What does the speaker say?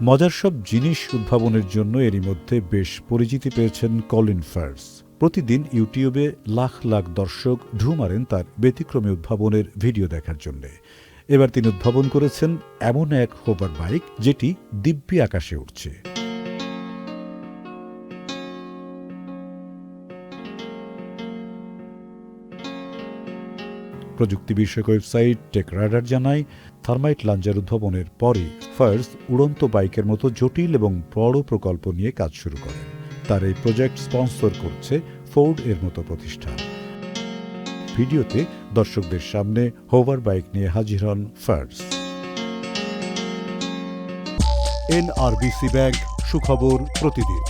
মজার সব জিনিস উদ্ভাবনের জন্য এরই মধ্যে বেশ পরিচিতি পেয়েছেন কলিন ফার্স। প্রতিদিন ইউটিউবে লাখ লাখ দর্শক ঢু মারেন তার ব্যতিক্রমী উদ্ভাবনের ভিডিও দেখার জন্য। এবার তিনি উদ্ভাবন করেছেন এমন এক হোভার বাইক যেটি দিব্যি আকাশে উঠছে প্রযুক্তি বিষয়ক ওয়েবসাইট টেক রাডার জানায়, থার্মাইট লাঞ্জার উদ্ভাবনের পরই ফার্স উড়ন্ত বাইকের মতো জটিল এবং বড় প্রকল্প নিয়ে কাজ শুরু করেন। তার এই প্রজেক্ট স্পন্সর করছে ফোর্ড এর মতো প্রতিষ্ঠান। ভিডিওতে দর্শকদের সামনে হোভার বাইক নিয়ে হাজির হন ফার্স এনআরবিসি ব্যাংক, সুখবর প্রতিদিন।